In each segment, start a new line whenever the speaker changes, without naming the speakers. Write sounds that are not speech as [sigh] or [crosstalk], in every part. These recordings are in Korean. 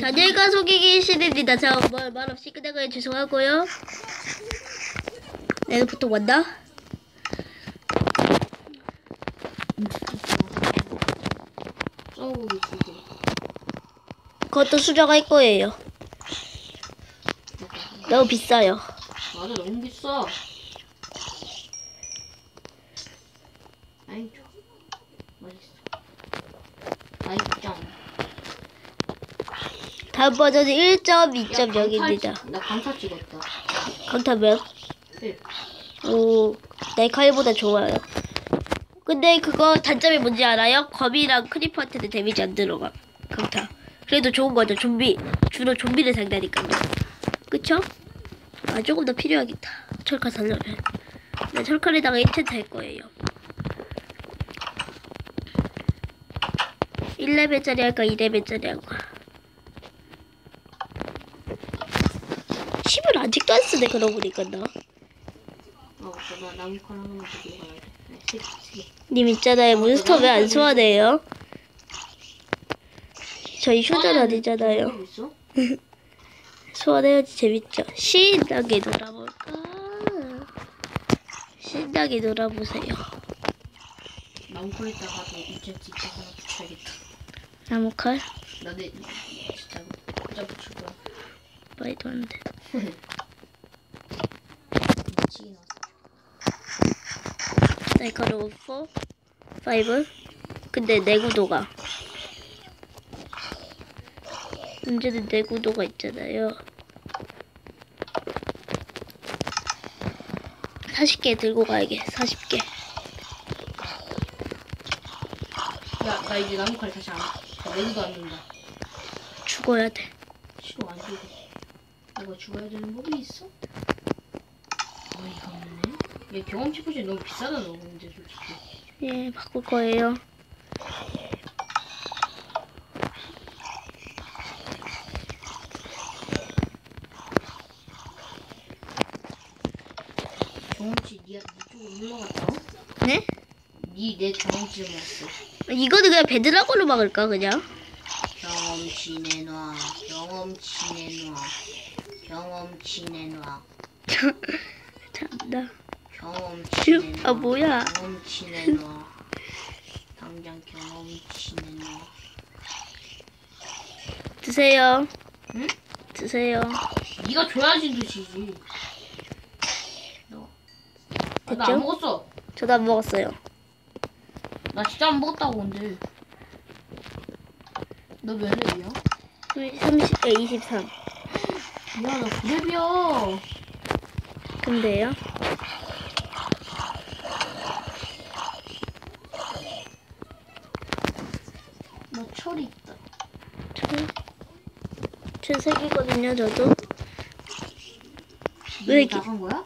자, 내가 속이기 시입니다 자, 뭐, 말 없이 끝내고요. 죄송하고요. 내가 보통 왔나?
쩌고기 두개
그것도 수정할 거예요. 너무 비싸요.
맞아 너무 비싸 아이 맛있어 맛있짱
다음 버전은 1.2.0입니다.
나 강타 찍었다
강타면?
네.
오, 내 칼보다 좋아요. 근데 그거 단점이 뭔지 알아요? 검이랑 크리퍼한테는 데미지 안 들어가. 강타. 그래도 좋은 거죠. 좀비. 주로 좀비를 상대하니까요. 그쵸? 아, 조금 더 필요하겠다. 철칼 살려면. 네, 철칼에다가 1텐트 할 거예요. 1레벨짜리 할까? 2레벨짜리 할까? 10을 아직도 안 쓰네, 그러고 보니까 나.
아 나무칼 돼 네, 개.
님 있잖아요. 몬스터 왜 안 소환해요? 저희 휴전 아니잖아요.
뭐 있어? [laughs]
소환해야지 재밌죠. 신나게 놀아볼까? 신나게 놀아보세요.
나무칼에다가 진짜 하나 붙여야겠다
나무칼?
나내 진짜 거야
말도 안 돼.
미치긴 왔어
날카로운 4, 5. 근데 내구도가. 문제는 내구도가 있잖아요. 40개 들고 가야겠. 40개.
야 나 이제 나무칼 다시 안 내기도 안 된다
죽어야 돼.
싫어 안 죽어 내가 죽어야 되는 법이 있어? 어이가 없네 얘 경험치 포션 너무 비싸다 너 근데 솔직히
예, 바꿀 거예요.
경험치 니, 니 쪽으로 올라갔다
네?
니내 경험치를 먹었어
이거는 그냥 베드락으로 막을까 그냥?
경험치 내놔 경험치 내놔 경험치 내놔 [laughs]
참나.
경험치
슈,
내놔
아, 뭐야.
경험치 내놔 당장 경험치 내놔
드세요.
응?
드세요.
네가 줘야지 드시지 너 아, 나
됐죠?
안 먹었어
저도 안 먹었어요.
나 진짜 안 먹었다고 근데 너몇 렙이야?
30, 에 23.
야나 9렙이야
근데요?
나 철이 있다
전 색이거든요, 저도. 왜 이렇게-
나간 거야?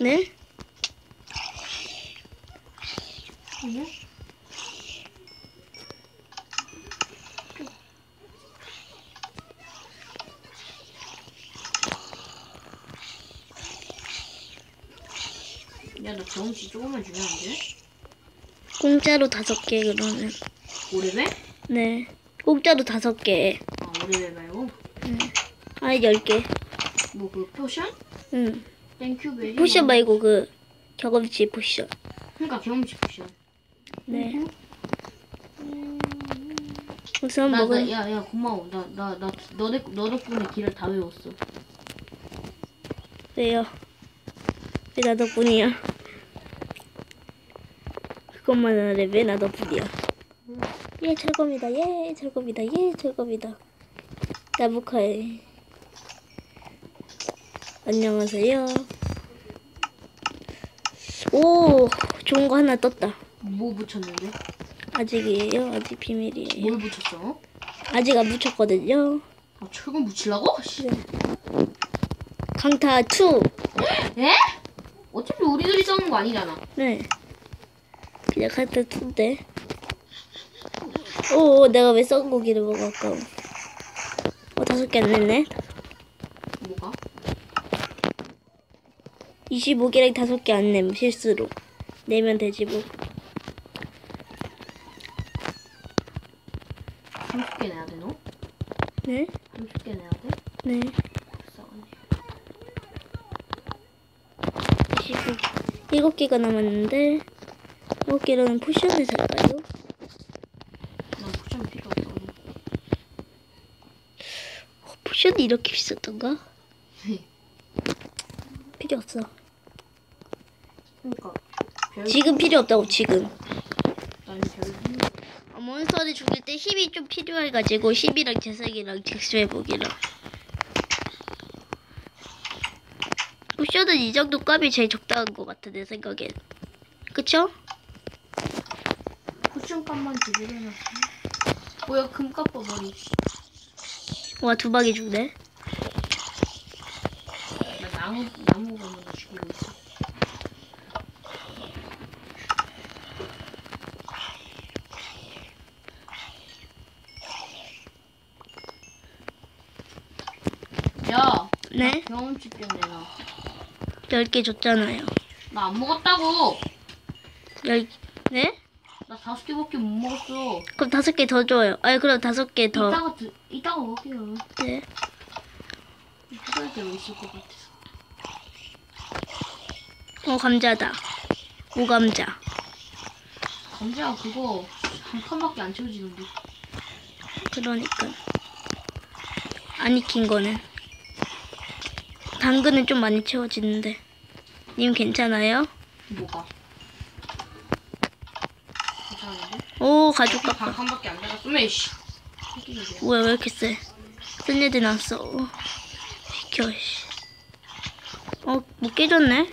네?
아니 야? 야, 나 경험치 조금만 주면 안 돼?
공짜로 다섯 개, 그러면.
오래배?
네. 공짜로 다섯 개.
아, 오래배 말고?
아니, 열 개.
뭐, 그 포션?
응.
땡큐 베리?
포션 말고 그 경험치 포션.
그러니까 경험치 포션.
네. 우선
나,
먹을
나, 야, 야, 고마워. 나, 나, 나, 너, 덕- 너 덕분에 길을 다 외웠어.
왜요? 왜 나 덕분이야? 그것만 하래 왜나 덕분이야? 예 철거입니다. 예 철거입니다. 예 철거입니다. 나무카에 안녕하세요. 오 좋은 거 하나 떴다.
뭐 붙였는데?
아직이에요. 아직 비밀이에요.
뭘 붙였어?
아직 안 붙였거든요.
아, 철근 붙이려고? 씨.
강타 2.
에? 어차피 우리들이 싸우는 거 아니잖아.
네. 강타 2인데. 오 내가 왜 썩은 고기를 먹어 아까워. 어 다섯 개안 냈네.
뭐가?
25개랑 다섯 개 안 냄 실수로. 내면 되지 뭐.
30개 내야 돼, 너?
네?
30개 내야 돼?
네.
불쌍하네.
25, 7개가 남았는데 7개로는 포션을 살까요?
난 쿠션 필요 없어.
어, 포션이 이렇게 비쌌던가? [laughs] 필요 없어.
그러니까 별
지금 필요 없다고 지금.
난 별.
어, 몬스터를 죽일 때 힘이 좀 필요해가지고 힘이랑 재생이랑 직수해보기랑 포션은 이 정도 값이 제일 적당한 것 같아 내 생각엔 그쵸?
쿠션 값만 제대로 해놨어. 뭐야 금값 봐 머리.
와두 방에 죽네
나 나무 나무 가면 죽이고 있어. 야,
네?
경험치병 내놔.
10개 줬잖아요
나 안 먹었다고.
열 네?
나 다섯 개밖에 못 먹었어.
그럼 다섯 개 더 줘요 아니 그럼 다섯 개 더
이따가 드, 이따가 먹게요.
네.
필요할 있을 것 같아서.
어 감자다 오감자
감자 그거 한 칸밖에 안 채워지는데.
그러니까 안 익힌 거는 당근은 좀 많이 채워지는데 님 괜찮아요?
뭐가? 괜찮은데?
오 가죽
반
깎아
칸밖에 안 돼갔으면 씨. 새끼들이야.
뭐야 왜 이렇게 세? 센 애들 나왔어. 어, 비켜 씨. 어, 못 깨졌네?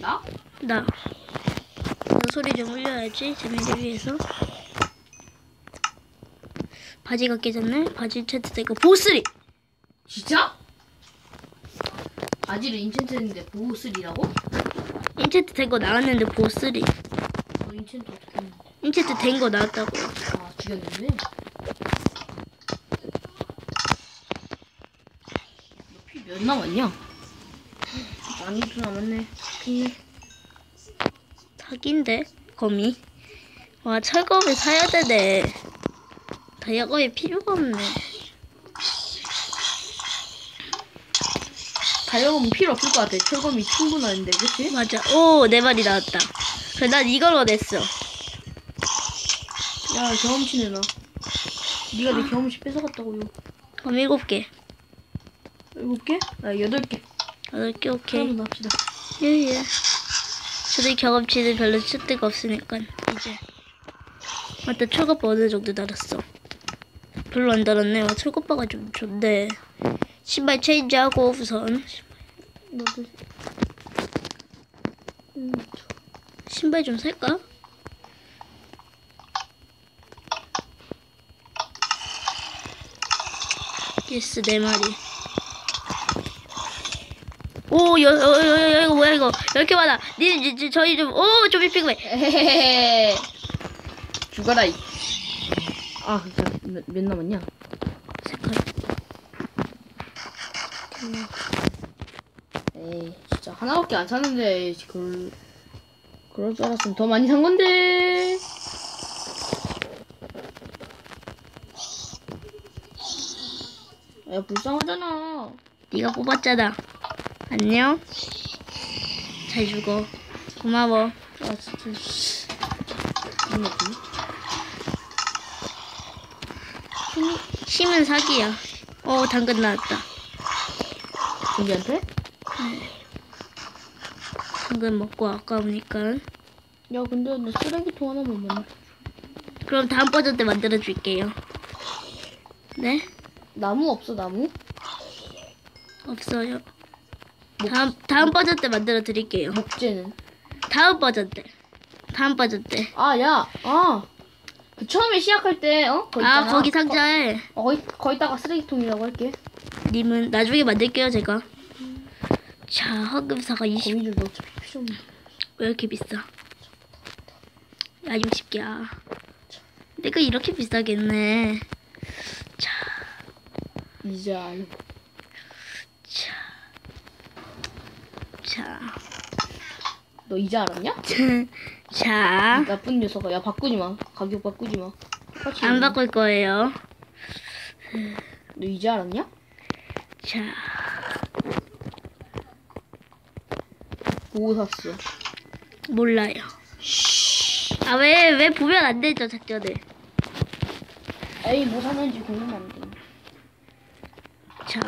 나?
나. 너 소리 좀 올려야지 재미를 위해서. 바지가 깨졌네? 바지 채트 되고 보스리!
진짜? 바지를 인챈트 했는데 보호슬이라고?
인체트 된거 나왔는데 보스리.
너 인챈트 어떻게 했는데?
인체트 된 거 나왔다고요.
아피몇 남았냐? 많이 좀 남았네. 좋네.
사기인데 거미. 와 철검을 사야 되네. 다이아검이 필요가 없네.
다이아검은 필요 없을 것 같아. 철검이 충분한데, 그치?
맞아. 오, 내 말이 나왔다. 그래, 난 이걸 원했어.
야, 경험치 내놔. 네가 내 경험치 뺏어갔다고요.
그럼 일곱 개.
일곱 개? 아, 여덟 개.
여덟 개, 오케이.
그럼 납시다.
예, 예. 저도 이 경험치는 별로 쓸 데가 없으니까, 이제. 맞다, 철거바 어느 정도 달았어. 별로 안 달았네. 와, 철거바가 좀 좋네. 신발 체인지하고 우선.
너도. 음,
신발 좀 살까? 예스, 네 마리. 오, 여, 여, 여, 여, 여, 이거 뭐야, 이거. 이렇게 많아. 니, 니, 니, 저희 좀, 오, 좀비.
에헤헤헤. [laughs] 죽어라, 이. 아, 진짜, 몇, 몇 남았냐?
색깔.
에이, 진짜 하나밖에 안 샀는데, 그걸, 그럴 줄 알았으면 더 많이 산 건데. 야, 불쌍하잖아.
네가 뽑았잖아. 안녕. 잘 죽어. 고마워.
아, 진짜.
심은 사기야. 어, 당근 나왔다.
준비한테?
당근 먹고 아까우니까.
야, 근데 나 쓰레기통 하나만 만나.
그럼 다음 버전 때 만들어 줄게요. 네?
나무 없어, 나무?
없어요. 다음 다음 버전 때 만들어 드릴게요.
목재는?
다음 버전 때. 다음 버전 때.
아, 야, 아. 그 처음에 시작할 때, 어? 거기
아. 거기 상자에
어, 거기, 거기다가 쓰레기통이라고 할게.
님은 나중에 만들게요 제가. 자 황금사가 20.
거미줄도 어차피 필요 없네.
왜 이렇게 비싸? 야 60개야. 내가 이렇게 비싸겠네. 자,
이제 알고.
자, 자,
너 이제 알았냐? [laughs]
자.
나쁜 녀석아. 야, 바꾸지 마. 가격 바꾸지 마. 똑같이
안
해.
바꿀 거예요.
너 이제 알았냐?
자,
뭐 샀어?
몰라요. 아, 왜, 왜 보면 안 되죠, 작전을.
에이 뭐 샀는지 궁금한데.
자,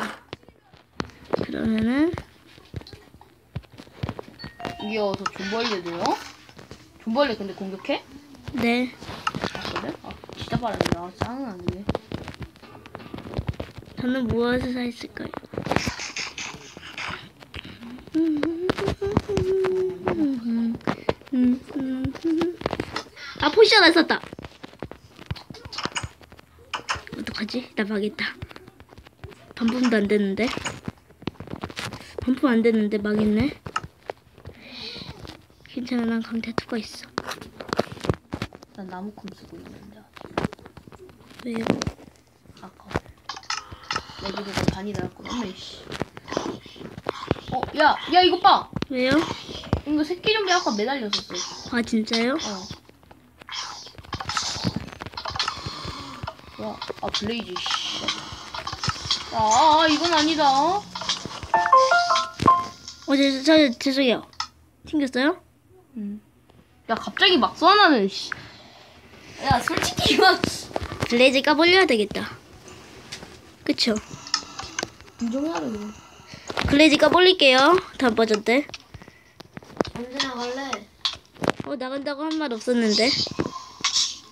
그러면은,
이어서 존벌레도요? 존벌레 근데 공격해?
네.
아 그래? 아 진짜 빠르네. 아 짜증나네.
저는 무엇을 샀을까요? 아 포션 안 썼다. 어떡하지? 나 망했다. 반품도 안 됐는데. 반품 안 됐는데 망했네. 괜찮아, 난 강태 투가 있어.
난 나무컴 쓰고 있는데
왜요?
아까 내 집에 다니다 했거든. 씨. 어, 야, 야 이거 봐.
왜요?
이거 새끼 좀비 아까 매달렸었어.
아 진짜요?
어. 야, 아 블레이즈. 씨. 아, 이건 아니다.
어, 저, 저, 저 죄송해요. 튕겼어요?
음. 야, 갑자기 막 쏘나는. 씨. 야, 솔직히 이거
블레이즈 까볼려야 되겠다. 그쵸?
인정해야 돼. 이거.
블레이즈 까볼릴게요. 다음 버전 때.
언제 나갈래?
어, 나간다고 한 말 없었는데.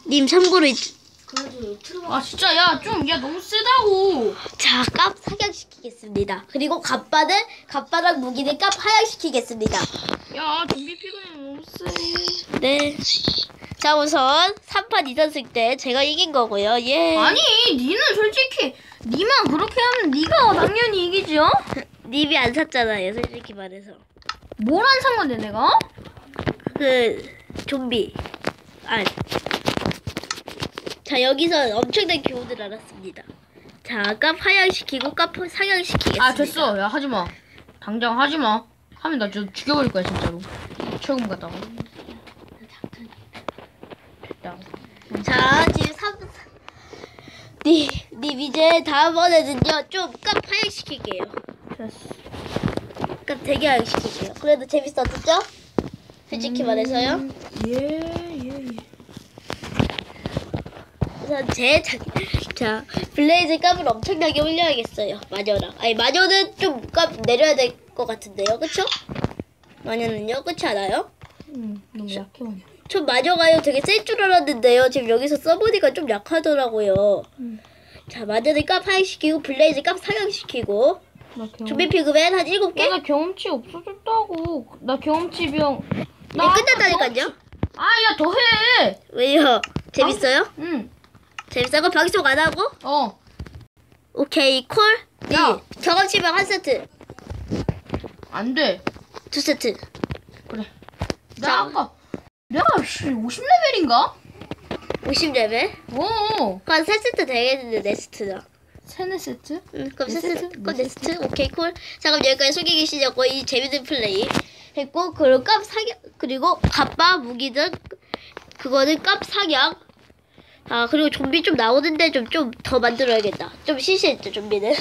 님, 참고로, 있...
그래도. 아, 진짜 야, 좀 야 너무 세다고.
자, 깝 사격시키겠습니다. 그리고 갑바는, 갑바랑 무기는 깝 하향시키겠습니다.
야, 좀비 피곤이 너무 세.
네. 자, 우선, 3판 2선승 때 제가 이긴 거고요. 예.
아니, 니는 솔직히 니만 그렇게 하면 니가 당연히 이기지, 어? [laughs]
님이 안 샀잖아요, 솔직히 말해서.
뭘안산 건데 내가?
그 좀비 아. 자 여기서 엄청난 교훈을 알았습니다. 자, 깝 하향시키고 깝 상향시키겠습니다.
아 됐어, 야 하지 마. 당장 하지 마. 하면 나저 죽여버릴 거야 진짜로. 같다고. 됐다.
자, 지금 3... 님, 님 이제 다음번에는요 좀깝 하향시킬게요.
됐어.
깝 되게 하향시킬게요. 그래도 재밌었죠? 솔직히 말해서요.
예 예 예.
우선 제 자, 자 블레이즈 값을 엄청나게 올려야겠어요. 마녀랑. 아니 마녀는 좀 값 내려야 될 것 같은데요, 그쵸? 마녀는요, 그렇지 않아요?
응, 너무 약해 마녀.
전 마녀가요 되게 센 줄 알았는데요. 지금 여기서 써보니까 좀 약하더라고요.
응.
자 마녀는 값 하향시키고 블레이즈 값 상향시키고
나 경험.
좀비 피그맨 한 7개?
나 경험치 없어졌다고. 나 경험치 병.
네, 끝났다니까요.
아야 더 해.
왜요? 재밌어요?
응.
재밌어요? 방송 안 하고?
어.
오케이 콜?
야.
네. 경험치 병 한 세트
안 돼.
두 세트
그래.
자.
나 아까 내가 씨 50레벨인가?
50레벨?
오.
그럼 세 세트 되겠는데 네 세트다
세네 세트?
응, 그럼 네세
세트?
그럼 네네 세트? 오케이 콜. 자 그럼 여기까지 소개기 시작고 이 재밌는 플레이 했고 그리고 값 사격 그리고 갑바 무기든 그거는 값 사격 아 그리고 좀비 좀 나오는데 좀 좀 더 만들어야겠다. 좀 시시했죠 좀비는.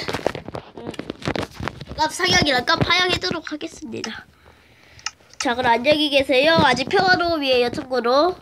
음. 값 사격이랑 값 하향하도록 하겠습니다. 자 그럼 안녕히 계세요. 아직 평화로움이에요 참고로.